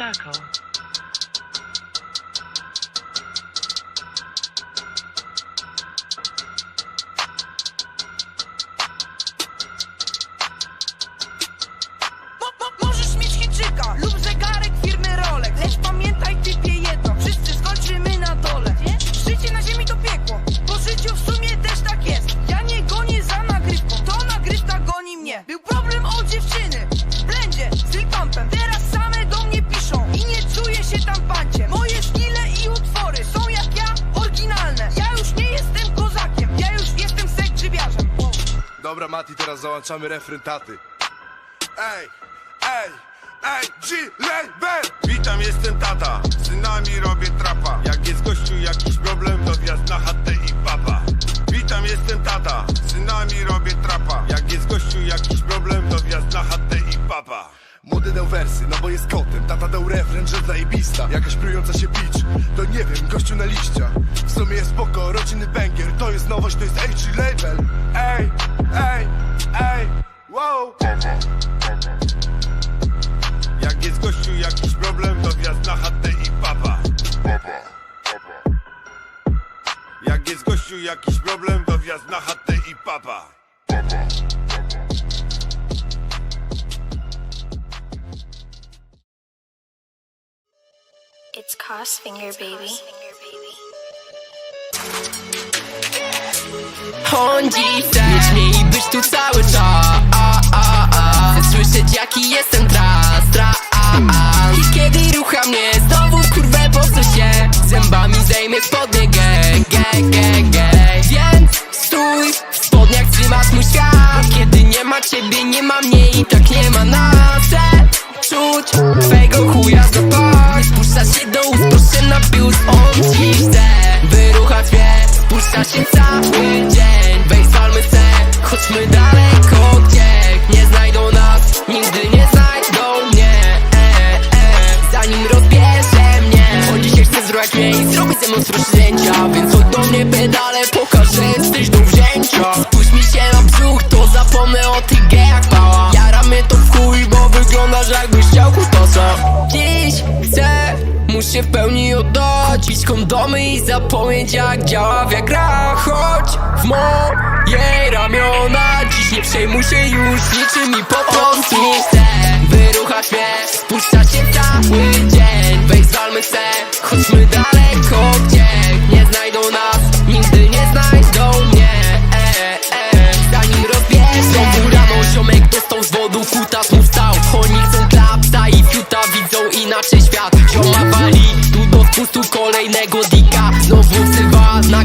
mo, możesz mieć Chińczyka lub zegarek firmy Rolex. Lecz pamiętaj typie jedno, wszyscy skończymy na dole. Życie na ziemi to piekło, po życiu w sumie też tak jest. Ja nie gonię za nagrywką, to nagrywka goni mnie. Był problem o dziewczyny, w blendzie, z Lil Pumpem Teraz Mati, teraz załączamy refren taty. Ej, ej, ej, G-Label! Witam, jestem tata, synami robię trapa. Jak jest gościu jakiś problem, to wjazd na chatę i papa. Witam, jestem tata, synami robię trapa. Jak jest gościu jakiś problem, to wjazd na chatę i papa. Młody dał wersy, no bo jest kotem. Tata dał refren, że zajebista. Jakaś prująca się pitch, to nie wiem, gościu na liścia W sumie jest spoko, rodziny banger To jest nowość, to jest HG Label jest gościu jakiś problem, to wjazd na chatę i papa. It's Cost Finger, baby. Chodzi chcę mieć mnie i być tu cały czas. Chcę słyszeć jaki jestem tras, tras I kiedy rucha mnie znowu kurwę po się Zębami zdejmie spodnie chce zrobić mnie i zrobi ze mną stróż zdjęcia Więc chodź do mnie pedale, pokaż, że jesteś do wzięcia. Spójrz mi się na brzuch, to zapomnę o tych gejach pała Jaramy to w chuj, bo wyglądasz jakbyś chciał kustosa Dziś chcę, muszę w pełni oddać Pić kondomy i zapomnieć jak działa wiagra Chodź w moje ramiona Dziś nie przejmuj się już niczym i po prostu Chcę wyruchać mnie, Oni chcą klapsa i fiuta widzą inaczej świat. Zioma wali, tu do spustu kolejnego dika. Znowu sywa na